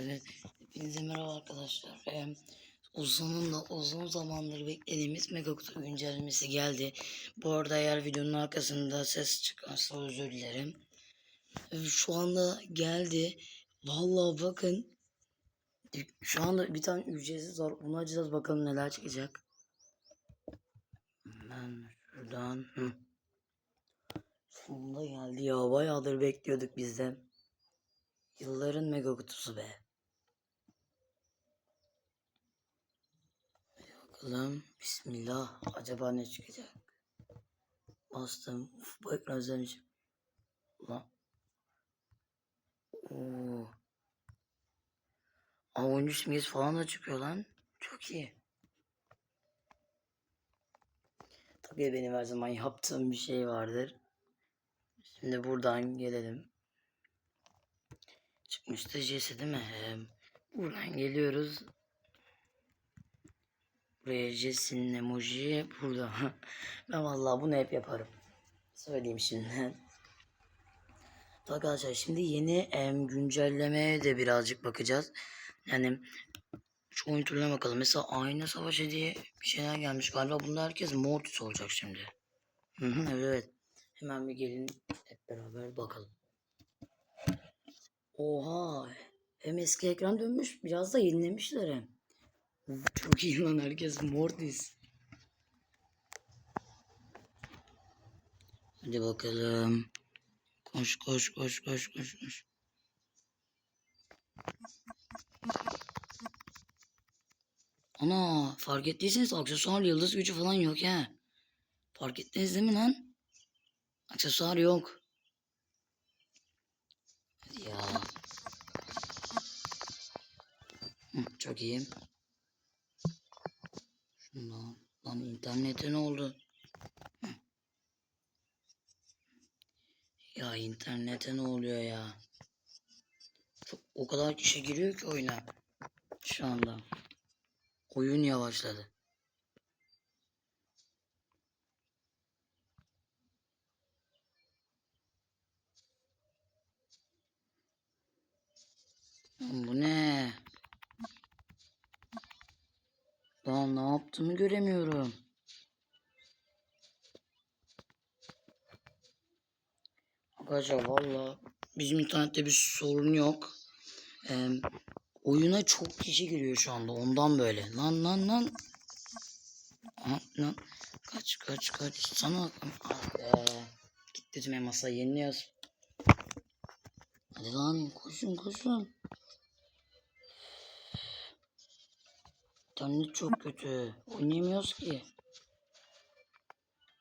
Evet, hepinize merhaba arkadaşlar. Ee, uzunun da uzun zamandır beklediğimiz Megakutu güncellemesi geldi. Bu arada eğer videonun arkasında ses çıkarsa özür dilerim. Ee, şu anda geldi. Vallahi bakın. Şu anda bir tane ücretsiz var. Onu açacağız bakalım neler çıkacak. Ben şuradan. Hı. Sonunda geldi ya. Bayağıdır bekliyorduk bizden. Yılların mega kutusu be. Bakalım. Bismillah. Acaba ne çıkacak? Bastım. Uf, bu ekran özlemişim. Ulan. Oo. Aa, oyuncu simgesi falan da çıkıyor lan. Çok iyi. Tabii benim her zaman yaptığım bir şey vardır. Şimdi buradan gelelim. Çıkmıştı Jesse değil mi? Buradan geliyoruz. Jesse'nin emoji burada. ben vallahi bunu hep yaparım. Söyleyeyim şimdi. Arkadaşlar şimdi yeni em, güncellemeye de birazcık bakacağız. Yani şu oyun türüne bakalım. Mesela Ayna Savaşı diye bir şeyler gelmiş. Galiba bunda herkes Mortis olacak şimdi. Hı hı, evet, evet. Hemen bir gelin hep beraber bakalım. Oha. Hem eski ekran dönmüş biraz da yenilemişler hem. Çok iyi lan herkes Mortis. Hadi bakalım. Koş koş koş koş koş koş. Ana fark ettiyseniz aksesuar yıldız gücü falan yok ya. Fark ettiniz değil mi lan? Aksesuar yok. Hadi ya. Hı, çok iyi. Şundan. Lan internete ne oldu? Ya internete ne oluyor ya? Çok, o kadar kişi giriyor ki oyuna. Şu anda. Oyun yavaşladı. Lan bu ne? Lan ne yaptığımı göremiyorum. Arkadaşlar valla bizim internette bir sorun yok. Ee, oyuna çok kişi giriyor şu anda ondan böyle. Lan lan lan. Aha, lan. Kaç kaç kaç. Sana ah be. Gitti tüm masayı yeniliyoruz. Hadi lan koşun koşun. İnternet çok kötü. Oynayamıyoruz ki.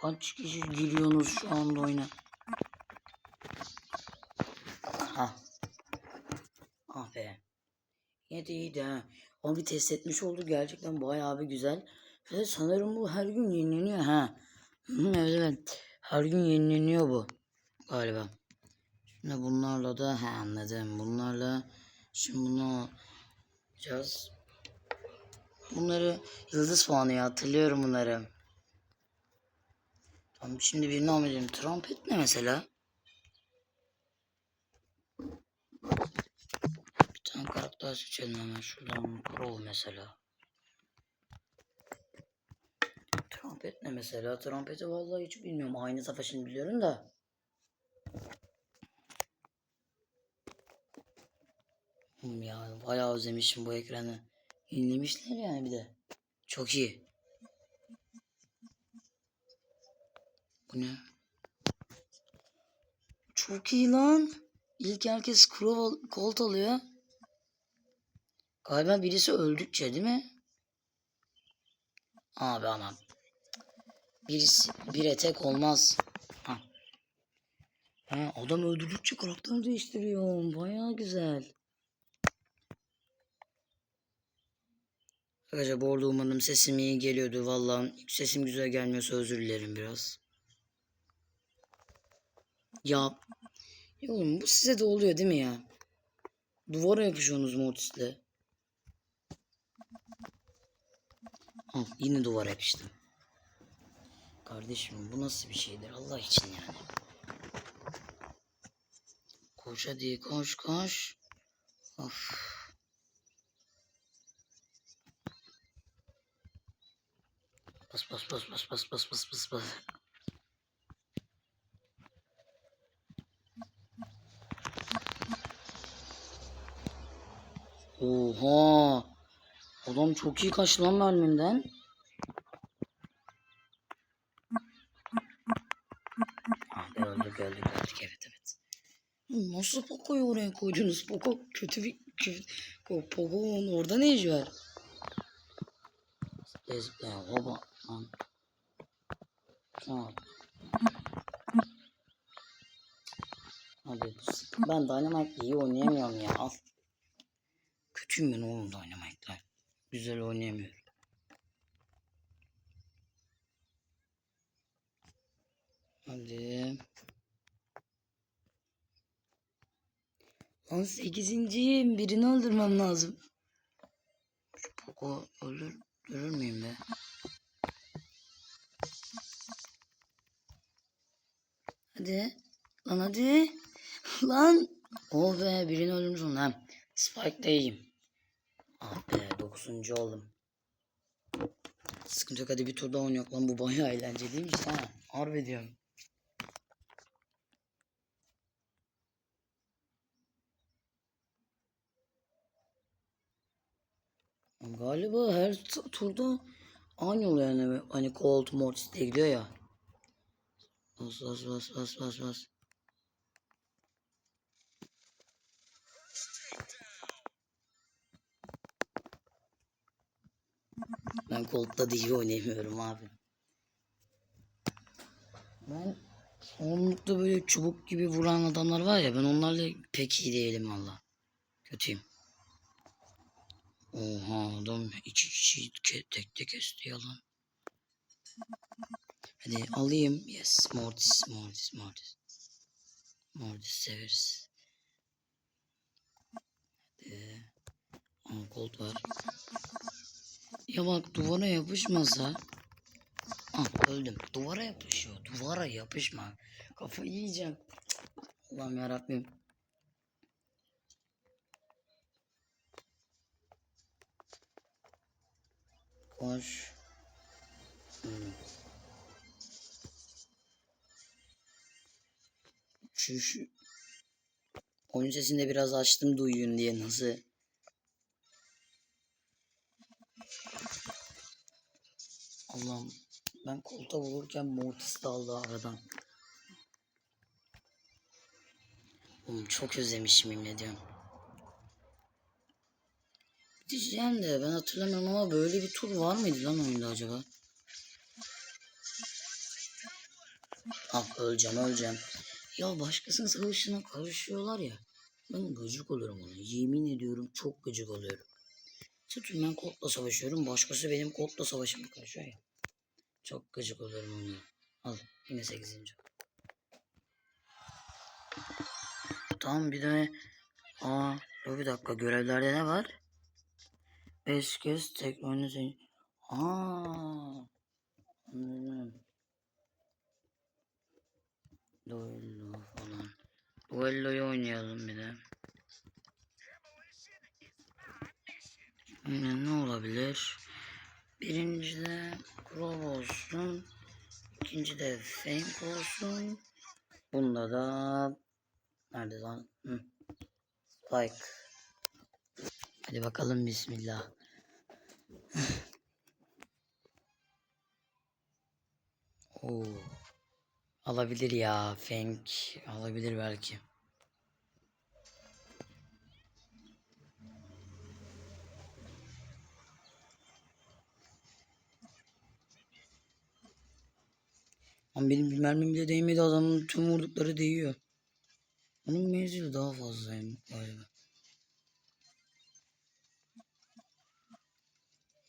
Kaç kişi giriyorsunuz şu anda oyuna? Ha. Ah be. Yine de iyiydi ha. Ama bir test etmiş oldu gerçekten bayağı bir güzel. Ve sanırım bu her gün yenileniyor ha. Evet evet. Her gün yenileniyor bu. Galiba. Şimdi bunlarla da ha anladım. Bunlarla şimdi bunu yapacağız. Bunları yıldız puanı ya hatırlıyorum bunları. Tamam şimdi bir ne edelim. Trompet ne mesela? Bir tane karakter seçelim hemen şuradan. Crow mesela. Trompet ne mesela? Trompeti vallahi hiç bilmiyorum. Aynı savaşını biliyorum da. Hmm ya bayağı özlemişim bu ekranı. Yenilemişler yani bir de. Çok iyi. Bu ne? Çok iyi lan. İlk herkes Crow Colt alıyor. Galiba birisi öldükçe değil mi? Abi ama birisi bir tek olmaz. Ha. Ha, adam öldürdükçe karakter değiştiriyor. Bayağı güzel. Arkadaşlar bu arada umarım sesim iyi geliyordu. Vallahi sesim güzel gelmiyorsa özür dilerim biraz. Ya, ya oğlum bu size de oluyor değil mi ya? Duvara yapışıyorsunuz Mortis'le. Al yine duvara yapıştım. Kardeşim bu nasıl bir şeydir Allah için yani. Koş hadi koş koş. Of. Bas bas bas bas bas bas bas bas bas. Oha. Adam çok iyi kaçtı lan merminden. Ah be öldük öldük öldük evet evet. Nasıl Poco'yu oraya koydunuz? Poco kötü bir kötü. Poco'nun orada ne işi var? Zıplaya zıplaya lan. Tamam. Hadi ben Dynamite iyi oynayamıyorum ya al. Kötüyüm ben oğlum Dynamite'la. Güzel oynayamıyorum. Hadi. Lan sekizinciyim. Birini öldürmem lazım. Şu Poco öldür, öldürür müyüm be? Hadi. Lan hadi. Lan. Oh be birini öldürmüş oldum. Hem Spike de iyiyim. Ah be dokuzuncu oldum. Sıkıntı yok hadi bir tur daha oynayalım lan bu bayağı eğlenceliymiş ha. Harbi diyorum. Galiba her turda aynı oluyor yani. Hani Colt Mortis diye gidiyor ya. Bas bas bas bas bas bas. Ben da iyi oynayamıyorum abi. Ben çoğunlukla böyle çubuk gibi vuran adamlar var ya ben onlarla pek iyi değilim valla. Kötüyüm. Oha adam kişiyi ke- tek tek kesti yalan. Hadi alayım. Yes. Mortis, Mortis, Mortis. Mortis severiz. Hadi. Aa, gold var. Ya bak duvara yapışmasa. Ah öldüm. Duvara yapışıyor. Duvara yapışma. Kafayı yiyeceğim. Allah'ım yarabbim. Koş. Şu şu. Oyun sesini biraz açtım duyun diye nasıl. Allah'ım ben koltuğa vururken Mortis de aldı aradan. Oğlum çok özlemişim yemin ediyorum. Diyeceğim de ben hatırlamıyorum ama böyle bir tur var mıydı lan oyunda acaba? Ah öleceğim öleceğim. Ya başkasının savaşına karışıyorlar ya. Ben gıcık oluyorum ona. Yemin ediyorum çok gıcık oluyorum. Sırf ben Colt'la savaşıyorum. Başkası benim Colt'la savaşıma karışıyor ya. Çok gıcık oluyorum ona. Al yine 8. Tamam bir de Aa dur bir dakika görevlerde ne var? 5 kez tek oynasın. Aa anladım. Duello falan. Duello'yu oynayalım bir de. Yine ne olabilir? Birincide Crow olsun. İkincide Fang olsun. Bunda da nerede lan? Hı. Spike. Hadi bakalım bismillah. Oo. Alabilir ya Fang alabilir belki. Ama benim bir mermim bile değmedi adamın tüm vurdukları değiyor. Onun menzili daha fazlayım galiba.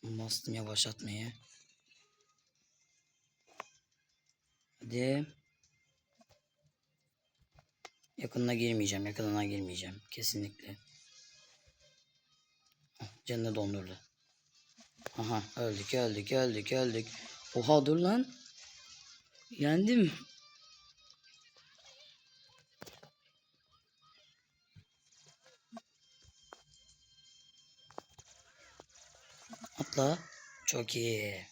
Bastım yavaşlatmayı. Hadi. Yakınına girmeyeceğim. Yakınına girmeyeceğim. Kesinlikle. Canını dondurdu. Aha öldük öldük öldük öldük. Oha dur lan. Yendim. Atla. Çok iyi.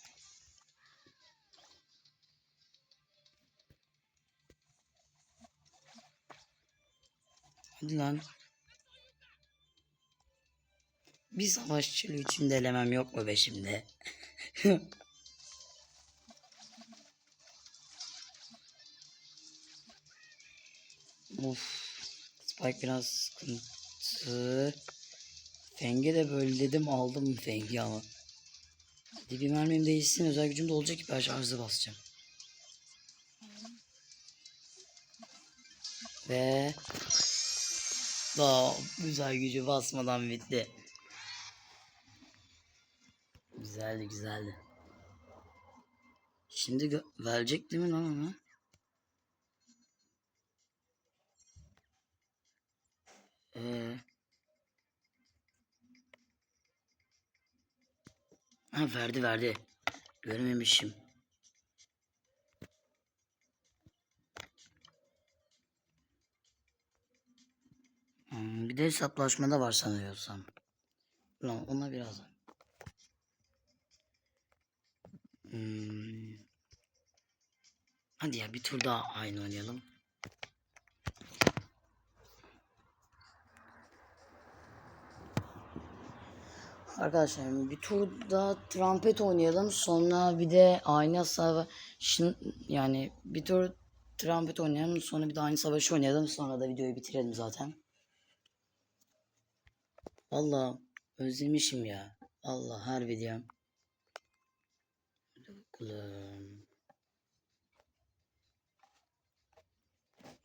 Hadi lan. Bir savaşçılığı için de elemem yok mu be şimdi? of. Spike biraz sıkıntı. Feng'e de böyle dedim aldım Feng'i ama. Hadi bir mermim değişsin özel gücüm de olacak ki ben şarjı basacağım. Ve daha güzel gücü basmadan bitti. Güzeldi güzeldi. Şimdi verecek değil mi lan onu? Ee, ha verdi verdi. Görmemişim. Bir de hesaplaşmada var sanıyorsam. Lan ona birazdan. Hmm. Hadi ya bir tur daha aynı oynayalım. Arkadaşlar bir tur daha trompet oynayalım. Sonra bir de aynı savaşın yani bir tur trompet oynayalım. Sonra bir de aynı savaşı oynayalım. Sonra da videoyu bitirelim zaten. Allah özlemişim ya. Allah videom. Hadi bakalım.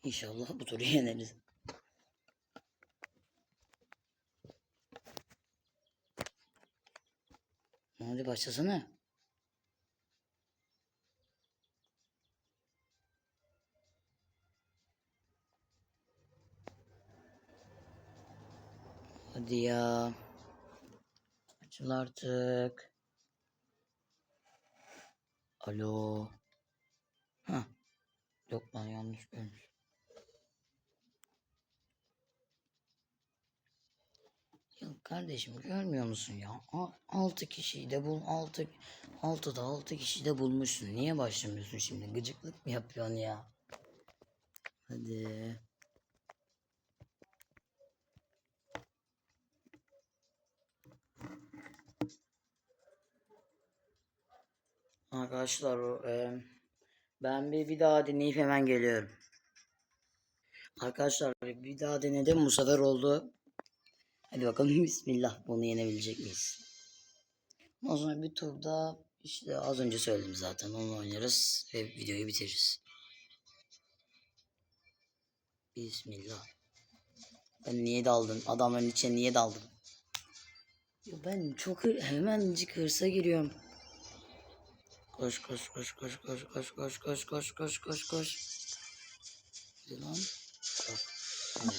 İnşallah bu turu yeneriz. Hadi başlasana. Hadi ya. Açıl artık. Alo. Ha. Yok lan yanlış görmüş. Ya kardeşim görmüyor musun ya? Altı kişiyi de bul. Altı, altıda altı kişi de bulmuşsun. Niye başlamıyorsun şimdi? Gıcıklık mı yapıyorsun ya? Hadi. Arkadaşlar e, ben bir, bir daha dinleyip hemen geliyorum. Arkadaşlar bir daha denedim bu sefer oldu. Hadi bakalım bismillah bunu yenebilecek miyiz? Ondan sonra bir turda işte az önce söyledim zaten onu oynarız ve videoyu bitiririz. Bismillah. Ben niye daldım? Adamların içine niye daldım? Ya ben çok hemencik hırsa giriyorum. Koş koş koş koş koş koş koş koş koş koş koş koş. Hadi lan. Bak. Hani,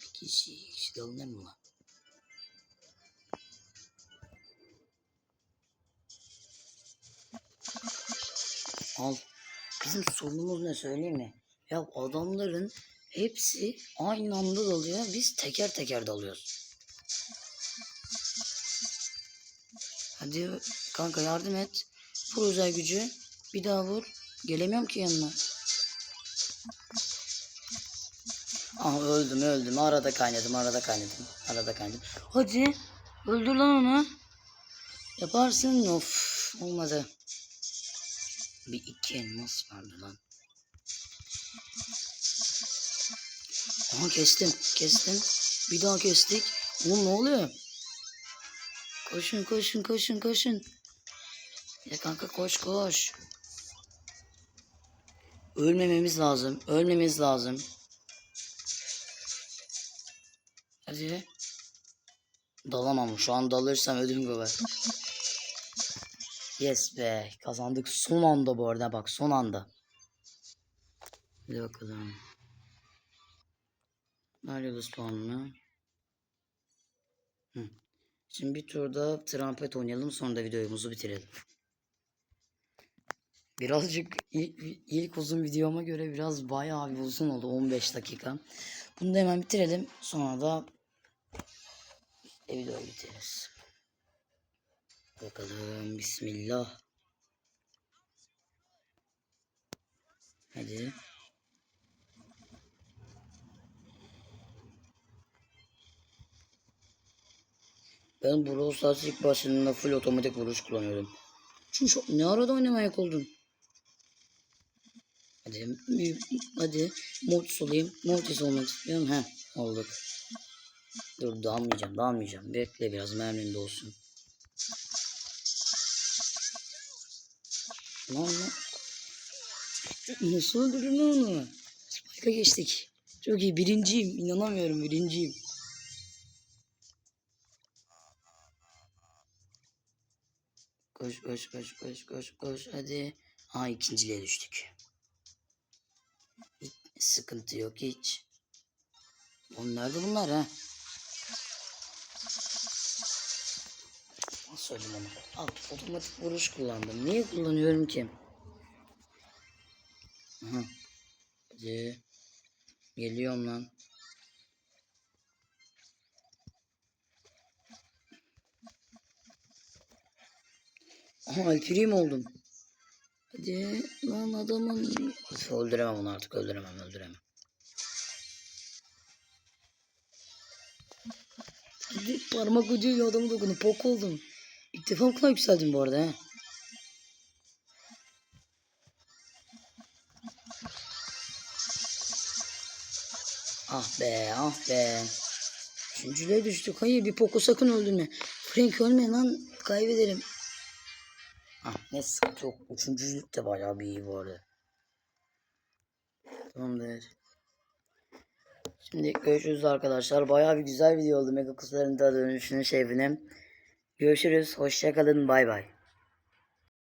bir kişi, iki kişi de mı lan? Al. Bizim sorunumuz ne söyleyeyim mi? Ya adamların hepsi aynı anda dalıyor. Biz teker teker dalıyoruz. Hadi kanka yardım et. Vur özel gücü. Bir daha vur. Gelemiyorum ki yanına. Aa öldüm öldüm. Arada kaynadım arada kaynadım. Arada kaynadım. Hadi. Öldür lan onu. Yaparsın. Of. Olmadı. Bir iki elmas vardı lan. Aha kestim. Kestim. Bir daha kestik. Oğlum ne oluyor? Koşun koşun koşun koşun. Ya kanka koş koş. Ölmememiz lazım. Ölmemiz lazım. Hadi. Dalamam. Şu an dalırsam ödüm kopar. Yes be. Kazandık son anda bu arada. Bak son anda. Hadi bakalım. Nerede spawn'ını? Şimdi bir turda trompet oynayalım sonra da videomuzu bitirelim. Birazcık ilk, ilk uzun videoma göre biraz bayağı bir uzun oldu. 15 dakika. Bunu da hemen bitirelim. Sonra da işte videoyu bitiririz. Bakalım. Bismillah. Hadi. Ben Brawl Stars ilk başında full otomatik vuruş kullanıyordum. Çünkü çok, ne arada oynamaya oldum. Hadi, bir- hadi Mortis olayım. Mortis olmak istiyorum. Heh, olduk. Dur dalmayacağım, dalmayacağım. Bekle biraz mermim de olsun. Lan lan. Nasıl öldürdün onu? Spike'a geçtik. Çok iyi. Birinciyim. İnanamıyorum. Birinciyim. Koş koş koş koş koş koş. Hadi. Aa ikinciliğe düştük. Sıkıntı yok hiç. Oğlum nerede bunlar ha? Nasıl onu? Al otomatik vuruş kullandım. Niye kullanıyorum ki? Aha. Hadi. Geliyorum lan. Aha Alpiriyim oldum. Hadi lan adamın. Üf, öldüremem onu artık öldüremem öldüremem. Hadi parmak ucuyla adamı dokunup pok oldum. İlk defa kadar yükseldim bu arada ha. Ah be ah be. Üçüncülüğe düştük. Hayır bir Poco sakın öldürme. Frank ölme lan. Kaybederim. Ne sıkıntı yok. Üçüncülük de bayağı bir iyi bu arada. Tamamdır. Şimdi görüşürüz arkadaşlar. Bayağı bir güzel video oldu. Mega kutuların da dönüşünün şerifine. Görüşürüz. Hoşçakalın. Bay bay.